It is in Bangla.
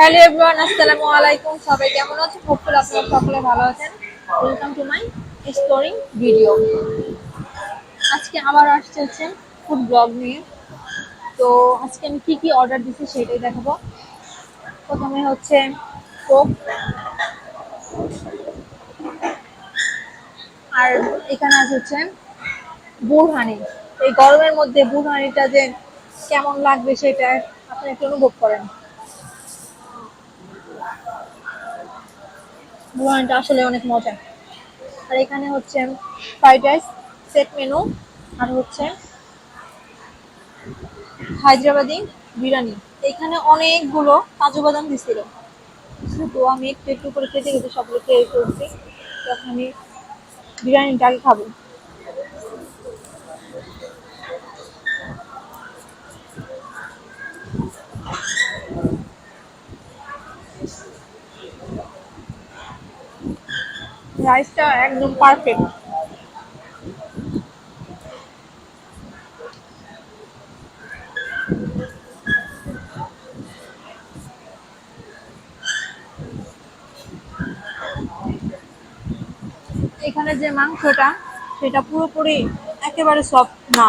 হ্যালো এভরিওয়ান, আসসালামু আলাইকুম। সবাই কেমন আছেন? হোপফুল আপনারা সকলে ভালো আছেন। Welcome to my exploring video আজকে আবার আসছে হচ্ছে ফুড ব্লগ নিয়ে। তো আজকে আমি কি কি অর্ডার দিচ্ছি সেটাই দেখাবো। প্রথমে হচ্ছে কোক আর এখানে আছে হচ্ছে বুড়হানি এই গরমের মধ্যে বুড়হানিটা যে কেমন লাগবে সেটা আপনি একটু অনুভব করেন। বুড়হানিটা আসলে অনেক মজা। আর এখানে হচ্ছে ফ্রাইড রাইস সেট মেনু আর হচ্ছে হায়দ্রাবাদি বিরিয়ানি। এখানে অনেকগুলো কাজু বাদাম দিছিল। শুধু আমি একটু একটু করে খেতে খেতে সবগুলো খেয়ে করছি তখন আমি বিরিয়ানিটা খাব। রাইসটা একদম পারফেক্ট এখানে যে মাংসটা সেটা পুরোপুরি একেবারে সফট না।